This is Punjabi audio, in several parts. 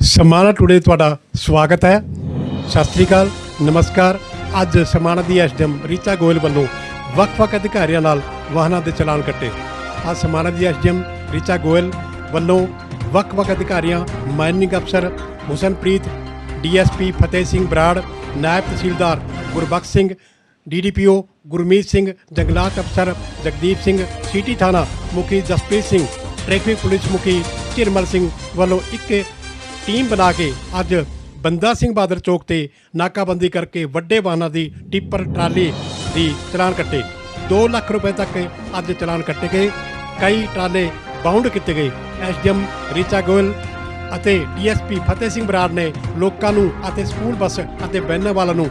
ਸਮਾਣਾ ਟੁਡੇ ਤੁਹਾਡਾ ਸਵਾਗਤ ਹੈ। ਸਤਿ ਸ੍ਰੀ ਅਕਾਲ, ਨਮਸਕਾਰ। ਅੱਜ ਸਮਾਣਾ ਦੀ ਐਸਡੀਐਮ ਰੀਚਾ ਗੋਇਲ ਵੱਲੋਂ ਵੱਖ-ਵੱਖ ਅਧਿਕਾਰੀਆਂ ਨਾਲ ਵਾਹਨਾਂ ਦੇ ਚਲਾਨ ਕੱਟੇ। ਅੱਜ ਸਮਾਣਾ ਦੀ ਐਸਡੀਐਮ ਰੀਚਾ ਗੋਇਲ ਵੱਲੋਂ ਵੱਖ-ਵੱਖ ਅਧਿਕਾਰੀਆਂ, ਮਾਈਨਿੰਗ ਅਫਸਰ ਹੁਸਨਪ੍ਰੀਤ, ਡੀਐਸਪੀ ਫਤਿਹ ਸਿੰਘ ਬਰਾੜ, ਨਾਇਬ ਤਹਿਸੀਲਦਾਰ ਗੁਰਬਖਸ਼ ਸਿੰਘ, ਡੀਡੀਪੀਓ ਗੁਰਮੀਤ ਸਿੰਘ, ਜੰਗਲਾਤ ਅਫਸਰ ਜਗਦੀਪ ਸਿੰਘ, ਸਿਟੀ ਥਾਣਾ ਮੁਖੀ ਜਸਪ੍ਰੀਤ ਸਿੰਘ, ਟ੍ਰੈਫਿਕ ਪੁਲਿਸ ਮੁਖੀ ਝਿਰਮਲ ਸਿੰਘ ਵੱਲੋਂ ਇੱਕ ਟੀਮ ਬਣਾ ਕੇ ਅੱਜ ਬੰਦਾ ਸਿੰਘ ਬਹਾਦਰ ਚੌਕ ਤੇ ਨਾਕਾਬੰਦੀ ਕਰਕੇ ਵੱਡੇ ਵਾਹਨਾਂ ਦੀ ਟਿੱਪਰ ਟਰਾਲੀ ਦੀ ਚਲਾਨ ਕੱਟੇ। 2 ਲੱਖ ਰੁਪਏ ਤੱਕ ਅੱਜ ਚਲਾਨ ਕੱਟੇ ਗਏ। ਕਈ ਟਰਾਲੇ ਬਾਉਂਡ ਕੀਤੇ ਗਏ। ਐਸਡੀਐਮ ਰੀਚਾ ਗੋਇਲ ਅਤੇ ਡੀਐਸਪੀ ਫਤਿਹ ਸਿੰਘ ਬਰਾੜ ਨੇ ਲੋਕਾਂ ਨੂੰ ਅਤੇ ਸਕੂਲ ਬੱਸ ਅਤੇ ਬੈਨਾਂ ਵਾਲਾਂ ਨੂੰ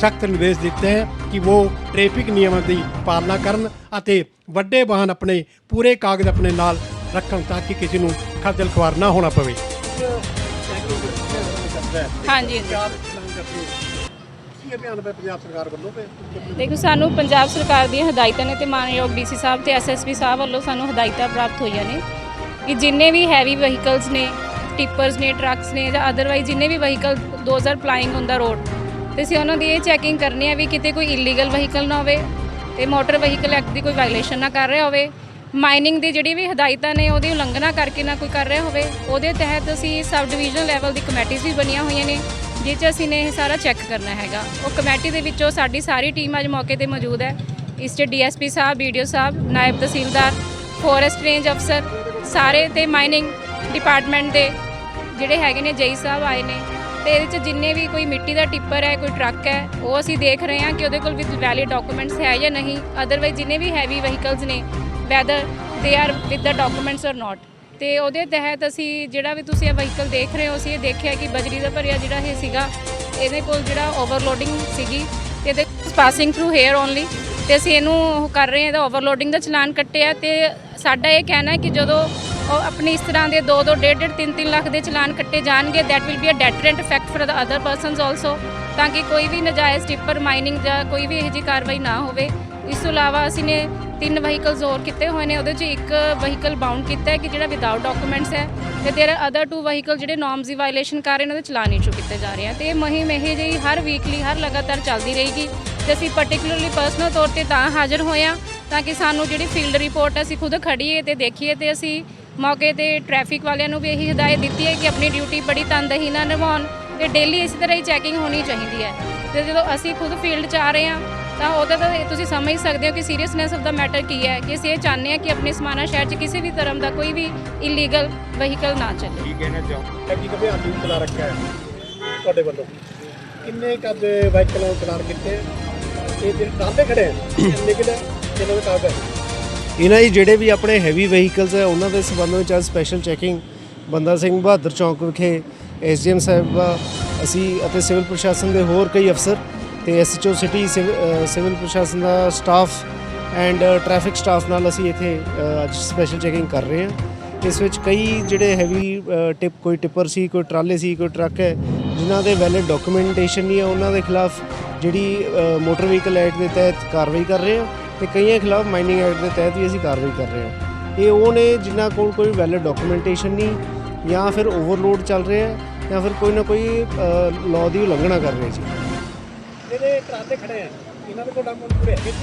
ਸਖਤ ਨਿਰਦੇਸ਼ ਦਿੱਤੇ ਹੈ ਕਿ ਉਹ ਟ੍ਰੈਫਿਕ ਨਿਯਮਾਂ ਦੀ ਪਾਲਣਾ ਕਰਨ ਅਤੇ ਵੱਡੇ ਵਾਹਨ ਆਪਣੇ ਪੂਰੇ ਕਾਗਜ਼ ਆਪਣੇ ਨਾਲ ਰੱਖਣ ਤਾਂ ਕਿ ਕਿਸੇ ਨੂੰ ਖੱਜਲ ਖੁਆਰ ਨਾ ਹੋਣਾ ਪਵੇ। ਹਾਂਜੀ ਹਾਂਜੀ। ਕੀ ਅਭਿਆਨ ਹੈ ਪੰਜਾਬ ਸਰਕਾਰ ਵੱਲੋਂ ਤੇ ਦੇਖੋ ਸਾਨੂੰ ਪੰਜਾਬ ਸਰਕਾਰ ਦੀਆਂ ਹਦਾਇਤਾਂ ਨੇ ਤੇ ਮਾਨਯੋਗ ਡੀਸੀ ਸਾਹਿਬ ਤੇ ਐਸਐਸਪੀ ਸਾਹਿਬ ਵੱਲੋਂ ਸਾਨੂੰ ਹਦਾਇਤਾਂ ਪ੍ਰਾਪਤ ਹੋਈਆਂ ਨੇ ਕਿ ਜਿੰਨੇ ਵੀ ਹੈਵੀ ਵਹੀਕਲਸ ਨੇ ਟਿੱਪਰਸ ਨੇ ਟਰੱਕਸ ਨੇ ਜਾਂ ਅਦਰਵਾਈਜ਼ ਜਿੰਨੇ ਵੀ vehicle those are flying on the road ਤੇ ਅਸੀਂ ਉਹਨਾਂ ਦੀ ਇਹ ਚੈਕਿੰਗ ਕਰਨੀ ਹੈ ਵੀ ਕਿਤੇ ਕੋਈ ਇਲੀਗਲ ਵਹੀਕਲ ਨਾ ਹੋਵੇ ਤੇ ਮੋਟਰ ਵਹੀਕਲ ਐਕਟ ਦੀ ਕੋਈ ਵਾਇਲੇਸ਼ਨ ਨਾ ਕਰ ਰਿਹਾ ਹੋਵੇ। ਮਾਈਨਿੰਗ ਦੀ ਜਿਹੜੀ ਵੀ ਹਦਾਇਤਾਂ ਨੇ ਉਹਦੀ ਉਲੰਘਣਾ ਕਰਕੇ ਨਾ ਕੋਈ ਕਰ ਰਿਹਾ ਹੋਵੇ, ਉਹਦੇ ਤਹਿਤ ਅਸੀਂ ਸਬ ਡਿਵੀਜ਼ਨਲ ਲੈਵਲ ਦੀ ਕਮੇਟੀਆਂ ਵੀ ਬਣੀਆਂ ਹੋਈਆਂ ਨੇ ਜਿਸ 'ਚ ਅਸੀਂ ਨੇ ਇਹ ਸਾਰਾ ਚੈੱਕ ਕਰਨਾ ਹੈਗਾ। ਉਹ ਕਮੇਟੀ ਦੇ ਵਿੱਚੋਂ ਸਾਡੀ ਸਾਰੀ ਟੀਮ ਅੱਜ ਮੌਕੇ ਤੇ ਮੌਜੂਦ ਹੈ। ਇਸ 'ਚ ਡੀਐਸਪੀ ਸਾਹਿਬ ਵੀਡੀਓ ਸਾਹਿਬ, ਨਾਇਬ ਤਹਿਸੀਲਦਾਰ ਫੋਰੈਸਟ ਰੇਂਜ ਅਫਸਰ ਸਾਰੇ ਤੇ ਮਾਈਨਿੰਗ ਡਿਪਾਰਟਮੈਂਟ ਦੇ ਜਿਹੜੇ ਹੈਗੇ ਨੇ, ਜਈ ਸਾਹਿਬ ਆਏ ਨੇ। ਤੇ ਇਹਦੇ 'ਚ ਜਿੰਨੇ ਵੀ ਕੋਈ ਮਿੱਟੀ ਦਾ ਟਿੱਪਰ ਹੈ, ਕੋਈ ਟਰੱਕ ਹੈ, ਉਹ ਅਸੀਂ ਦੇਖ ਰਹੇ ਹਾਂ ਕਿ ਉਹਦੇ ਕੋਲ ਵੀ ਵੈਲਿਡ ਡਾਕੂਮੈਂਟਸ ਹੈ ਜਾਂ ਨਹੀਂ। ਅਦਰਵਾਈਜ਼ ਜਿੰਨੇ ਵੀ ਹੈਵੀ ਵਹੀਕਲਸ ਨੇ whether they are with the documents or not ਤੇ ਉਹਦੇ ਤਹਿਤ ਅਸੀਂ ਜਿਹੜਾ ਵੀ ਤੁਸੀਂ ਇਹ ਵਹੀਕਲ ਦੇਖ ਰਹੇ ਹੋ, ਅਸੀਂ ਇਹ ਦੇਖਿਆ ਕਿ ਬਜਰੀ ਦਾ ਭਰਿਆ ਜਿਹੜਾ ਇਹ ਸੀਗਾ, ਇਹਦੇ ਕੋਲ ਜਿਹੜਾ ਓਵਰਲੋਡਿੰਗ ਸੀਗੀ, ਤੇ ਦੇ ਪਾਸਿੰਗ ਥਰੂ ਹੇਅਰ ਓਨਲੀ ਤੇ ਅਸੀਂ ਇਹਨੂੰ ਉਹ ਕਰ ਰਹੇ ਹਾਂ, ਇਹਦਾ ਓਵਰਲੋਡਿੰਗ ਦਾ ਚਲਾਨ ਕੱਟਿਆ, ਤੇ ਸਾਡਾ ਇਹ ਕਹਿਣਾ ਹੈ ਕਿ ਜਦੋਂ ਉਹ ਆਪਣੀ ਇਸ ਤਰ੍ਹਾਂ ਦੇ 2 2 1.5 3 3 ਲੱਖ ਦੇ ਚਲਾਨ ਕੱਟੇ ਜਾਣਗੇ that will be a deterrent effect for the other persons also ਤਾਂ ਕਿ ਕੋਈ ਵੀ ਨਜਾਇਜ਼ ਟਿੱਪਰ ਮਾਈਨਿੰਗ ਜਾਂ ਕੋਈ ਵੀ ਇਹੋ ਜਿਹੀ ਕਾਰਵਾਈ ਨਾ ਹੋਵੇ। ਇਸ ਤੋਂ ਇਲਾਵਾ ਅਸੀਂ ਨੇ ਤਿੰਨ ਵਹੀਕਲਸ ਹੋਰ ਕੀਤੇ ਹੋਏ ਨੇ, ਉਹਦੇ 'ਚ ਇੱਕ ਵਹੀਕਲ ਬਾਉਂਡ ਕੀਤਾ ਹੈ ਕਿ ਜਿਹੜਾ ਵਿਦਆਊਟ ਡਾਕੂਮੈਂਟਸ ਹੈ ਤੇ ਦੇਰ ਅਦਰ ਟੂ ਵਹੀਕਲ ਜਿਹੜੇ ਨਾਰਮਸ ਦੀ ਵਾਇਲੇਸ਼ਨ ਕਰ ਰਹੇ ਨੇ, ਉਹਦੇ ਚਲਾਨ ਇਸ਼ੂ ਕੀਤੇ ਜਾ ਰਹੇ ਆ। ਤੇ ਇਹ ਮੁਹਿੰਮ ਇਹ ਜਿਹੀ ਹਰ ਵੀਕਲੀ ਹਰ ਲਗਾਤਾਰ ਚੱਲਦੀ ਰਹੇਗੀ ਤੇ ਅਸੀਂ ਪਾਰਟਿਕੂਲਰਲੀ ਪਰਸਨਲ ਤੌਰ ਤੇ ਤਾਂ ਹਾਜ਼ਰ ਹੋਏ ਹਾਂ ਤਾਂ ਕਿ ਸਾਨੂੰ ਜਿਹੜੀ ਫੀਲਡ ਰਿਪੋਰਟ ਅਸੀਂ ਖੁਦ ਖੜੀਏ ਤੇ ਦੇਖੀਏ ਤੇ ਅਸੀਂ ਮੌਕੇ ਤੇ ਟ੍ਰੈਫਿਕ ਵਾਲਿਆਂ ਨੂੰ ਵੀ ਇਹੀ ਹਦਾਇਤ ਦਿੱਤੀ ਹੈ ਕਿ ਆਪਣੀ ਡਿਊਟੀ ਬੜੀ ਤਨਦੇਹੀ ਨਾਲ ਨਿਭਾਉਣ ਤੇ ਡੇਲੀ ਇਸੇ ਤਰ੍ਹਾਂ ਹੀ ਚੈਕਿੰਗ ਹੋਣੀ ਚਾਹੀਦੀ ਹੈ। ਤੇ ਜਦੋਂ ਅਸੀਂ ਖੁਦ ਫੀਲਡ 'ਚ ਆ ਰਹੇ ਹਾਂ ਤਾਂ ਉਹਦਾ ਤਾਂ ਤੁਸੀਂ ਸਮਝ ਸਕਦੇ ਹੋ ਕਿ ਸੀਰੀਅਸਨੈਸ ਆਫ ਦਾ ਮੈਟਰ ਕੀ ਹੈ ਕਿ ਅਸੀਂ ਇਹ ਚਾਹੁੰਦੇ ਹਾਂ ਕਿ ਆਪਣੇ ਸਮਾਣਾ ਸ਼ਹਿਰ 'ਚ ਕਿਸੇ ਵੀ ਤਰ੍ਹਾਂ ਦਾ ਕੋਈ ਵੀ ਇਲੀਗਲ ਵਹੀਕਲ ਨਾ ਚੱਲੇ। ਕੀ ਕਹਿਣਾ ਚਾਹੋ ਕੀ ਅਭਿਆਨ ਤੁਸੀਂ ਚਲਾ ਰੱਖਿਆ ਹੈ ਤੁਹਾਡੇ ਵੱਲੋਂ? ਕਿੰਨੇ ਕੱਦ ਵਾਹੀਕਲ ਨੂੰ ਚਲਾਨ ਕੀਤੇ? ਇਹ ਜਿਹੜੇ ਟਰਾਲੇ ਖੜੇ ਹੈ ਕਿੰਨੇ ਕਿੰਨੇ ਕਿੰਨੇ ਦੇ ਕਾਗਜ਼ ਹੈ? ਇਹਨਾਂ ਦੀ ਜਿਹੜੇ ਵੀ ਆਪਣੇ ਹੈਵੀ ਵਹੀਕਲਸ ਹੈ ਉਹਨਾਂ ਦੇ ਸੰਬੰਧ ਵਿੱਚ ਅੱਜ ਸਪੈਸ਼ਲ ਚੈਕਿੰਗ ਬੰਦਾ ਸਿੰਘ ਬਹਾਦਰ ਚੌਂਕ ਵਿਖੇ ਐਸਡੀਐਮ ਸਾਹਿਬ ਅਸੀਂ ਅਤੇ ਸਿਵਲ ਪ੍ਰਸ਼ਾਸਨ ਦੇ ਹੋਰ ਕਈ ਅਫਸਰ ਤੇ ਐਸਐਚਓ ਸਿਟੀ ਸਿਵਲ ਪ੍ਰਸ਼ਾਸਨ ਦਾ ਸਟਾਫ ਐਂਡ ਟ੍ਰੈਫਿਕ ਸਟਾਫ ਨਾਲ ਅਸੀਂ ਇੱਥੇ ਅੱਜ ਸਪੈਸ਼ਲ ਚੈਕਿੰਗ ਕਰ ਰਹੇ ਹਾਂ। ਇਸ ਵਿੱਚ ਕਈ ਜਿਹੜੇ ਹੈਵੀ ਟਿਪ ਕੋਈ ਟਿੱਪਰ ਸੀ, ਕੋਈ ਟਰਾਲੇ ਸੀ, ਕੋਈ ਟਰੱਕ ਹੈ, ਜਿਨ੍ਹਾਂ ਦੇ ਵੈਲਿਡ ਡਾਕੂਮੈਂਟੇਸ਼ਨ ਨਹੀਂ ਹੈ, ਉਹਨਾਂ ਦੇ ਖਿਲਾਫ ਜਿਹੜੀ ਮੋਟਰ ਵਹੀਕਲ ਐਕਟ ਦੇ ਤਹਿਤ ਕਾਰਵਾਈ ਕਰ ਰਹੇ ਹਾਂ ਤੇ ਕਈਆਂ ਖਿਲਾਫ ਮਾਈਨਿੰਗ ਐਕਟ ਦੇ ਤਹਿਤ ਵੀ ਅਸੀਂ ਕਾਰਵਾਈ ਕਰ ਰਹੇ ਹਾਂ। ਇਹ ਉਹ ਨੇ ਜਿਨ੍ਹਾਂ ਕੋਲ ਕੋਈ ਵੈਲਿਡ ਡਾਕੂਮੈਂਟੇਸ਼ਨ ਨਹੀਂ ਜਾਂ ਫਿਰ ਓਵਰਲੋਡ ਚੱਲ ਰਿਹਾ ਹੈ ਜਾਂ ਫਿਰ ਕੋਈ ਨਾ ਕੋਈ ਲਾਅ ਦੀ ਉਲੰਘਣਾ ਕਰ ਰਹੇ ਜੀ। ਜਿਹੜੇ ਟਰਾਲੇ ਖੜੇ ਹੈ ਇਹਨਾਂ ਦੇ ਕੋਲ ਡਾਕੂਮੈਂਟ ਪੂਰੇ ਹੈਗੇ ਜੀ?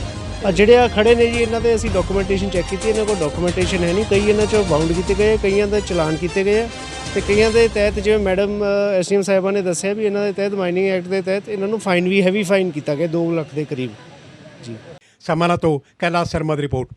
ਆ ਜਿਹੜੇ ਆ ਖੜੇ ਨੇ ਜੀ ਇਹਨਾਂ ਤੇ ਅਸੀਂ ਡਾਕੂਮੈਂਟੇਸ਼ਨ ਚੈੱਕ ਕੀਤੀ ਇਹਨਾਂ ਕੋਲ ਡਾਕੂਮੈਂਟੇਸ਼ਨ ਹੈ ਨਹੀਂ। ਕਈ ਇਹਨਾਂ ਚੋਂ ਬਾਉਂਡ ਕੀਤੇ ਗਏ ਕਈਆਂ ਦੇ ਚਲਾਨ ਕੀਤੇ ਗਏ ਆ। ਤੇ ਕਈਆਂ ਦੇ ਤਹਿਤ ਜਿਵੇਂ ਮੈਡਮ ਐਸਡੀਐਮ ਸਾਹਿਬਾਂ ਨੇ ਦੱਸਿਆ ਵੀ ਇਹਨਾਂ ਦੇ ਤਹਿਤ ਮਾਈਨਿੰਗ ਐਕਟ ਦੇ ਤਹਿਤ ਇਹਨਾਂ ਨੂੰ ਫਾਈਨ ਵੀ ਹੈਵੀ ਫਾਈਨ ਕੀਤਾ ਗਿਆ 2 ਲੱਖ ਦੇ ਕਰੀਬ। ਜੀ। ਸਮਾਣਾ ਤੋਂ ਕੈਲਾਸ਼ ਸ਼ਰਮਾ ਦੀ ਰਿਪੋਰਟ।